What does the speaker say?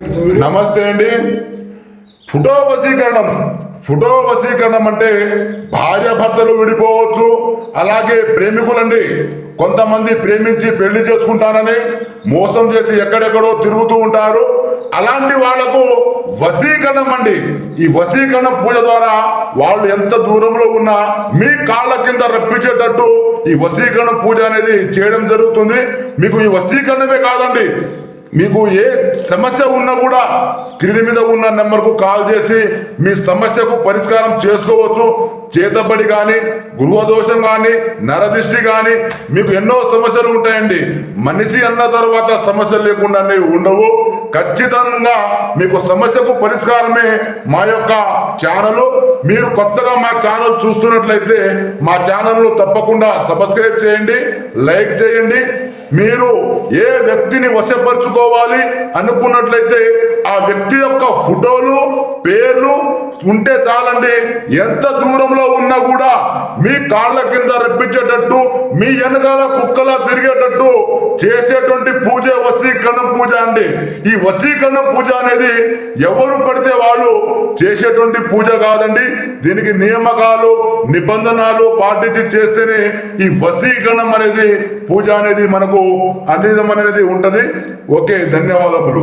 నమస్తే అండి. ఫోటో వశీకరణం. ఫోటో వశీకరణం అంటే భార్య భర్తలు విడిపోవచ్చు అలాగే ప్రేమికులండి. కొంతమంది ప్రేమించి పెళ్ళి చేసుకుంటానని మోసం చేసి ఎక్కడెక్కడో తిరుగుతూ ఉంటారు. అలాంటి వాళ్ళకు వశీకరణం అండి. ఈ వశీకరణ పూజ ద్వారా వాళ్ళు ఎంత దూరంలో ఉన్నా మీ కాళ్ళ కింద రప్పించేటట్టు ఈ వశీకరణ పూజ అనేది చేయడం జరుగుతుంది. మీకు ఈ వశీకరణమే కాదండి. మీకు ఏ సమస్య ఉన్నా కూడా స్క్రీన్ మీద ఉన్న నెంబర్కు కాల్ చేసి మీ సమస్యకు పరిష్కారం చేసుకోవచ్చు. చేతబడి కానీ గృహదోషం కానీ నరదిష్టి కానీ మీకు ఎన్నో సమస్యలు ఉంటాయండి. మనిషి అన్న తర్వాత సమస్యలు లేకుండా ఉండవు. ఖచ్చితంగా మీకు సమస్యకు పరిష్కారమే మా యొక్క ఛానల్. మీరు కొత్తగా మా ఛానల్ చూస్తున్నట్లయితే మా ఛానల్ను తప్పకుండా సబ్స్క్రైబ్ చేయండి లైక్ చేయండి మీరు ఏ వ్యక్తిని వశపరుచుకోవాలి అనుకున్నట్లయితే ఆ వ్యక్తి యొక్క ఫోటోలు పేర్లు ఉంటే చాలండి. ఎంత దూరంలో ఉన్నా కూడా మీ కాళ్ళ కింద రప్పించేటట్టు మీ వెనకాల కుక్కలా తిరిగేటట్టు చేసేటువంటి పూజ వసీకరణ పూజ అండి. ఈ వసీకరణ పూజ అనేది ఎవరు పడితే వాళ్ళు చేసేటువంటి పూజ కాదండి. దీనికి నియామకాలు నిబంధనలు పాటించి చేస్తేనే ఈ వశీకరణం అనేది పూజ అనేది మనకు అనేది ఉంటది. ఓకే ధన్యవాదములు.